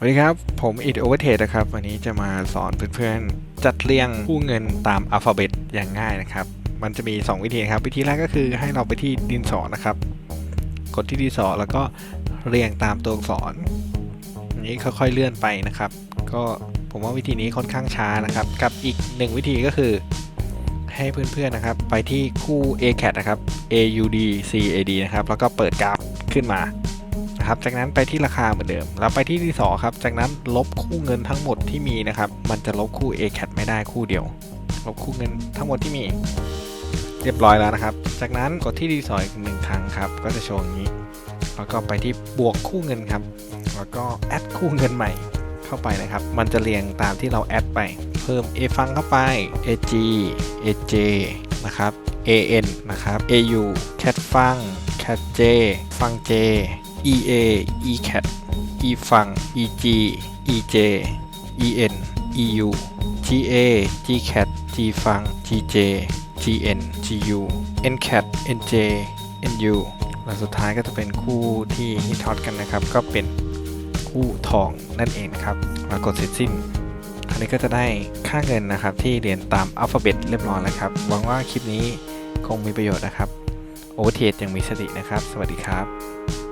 สวัสดีครับ ผมอิดโอเวอร์เทนะครับ วันนี้จะมาสอนเพื่อนๆ จัดเรียงคู่เงินตามอัลฟาเบตอย่างง่ายนะครับ มันจะมี 2 วิธีครับ วิธีแรกก็คือให้เราไปที่ดินสอนะครับ กดที่ดินสอแล้วก็เรียงตามตัวอักษรอันนี้ค่อยๆเลื่อนไปนะครับ ก็ผมว่าวิธีนี้ค่อนข้างช้านะครับ กับอีกหนึ่งวิธีก็คือ ให้เพื่อนๆนะครับ ไปที่คู่ ACAD นะครับ AUD CAD นะครับ แล้วก็เปิดกราฟขึ้นมา นะครับจากนั้นไปที่ราคาเหมือนเดิม แล้วไปที่ที่สอครับจากนั้นลบคู่เงินทั้งหมดที่มีนะครับมันจะลบคู่ ACAT ไม่ได้คู่เดียว ลบคู่เงินทั้งหมดที่มี เรียบร้อยแล้วนะครับ จากนั้นกดที่ดีสออีกหนึ่งครั้งครับก็จะโชว์อย่างนี้ แล้วก็ไปที่บวกคู่เงินครับ แล้วก็แอดคู่เงินใหม่เข้าไปนะครับ มันจะเรียงตามที่เราแอดไป เพิ่ม A ฟังเข้าไป AG AJ นะครับ AN นะครับ AU cat ฟัง cat J ฟัง J EA ECAT E ฟัง EG EJ EN EU GA GCAT G ฟัง GJ GN GU NCAT NJ NU และสุดท้ายก็จะเป็นคู่ที่ฮิตฮอตกันนะครับ ก็เป็นคู่ทองนั่นเองครับมากดเสร็จสิ้นอันนี้ก็จะได้ค่าเงินนะครับที่เรียนตามอัลฟาเบตเรียบร้อยแล้วครับ หวังว่าคลิปนี้คงมีประโยชน์นะครับ โอเวอร์เทยังมีสตินะครับ สวัสดีครับ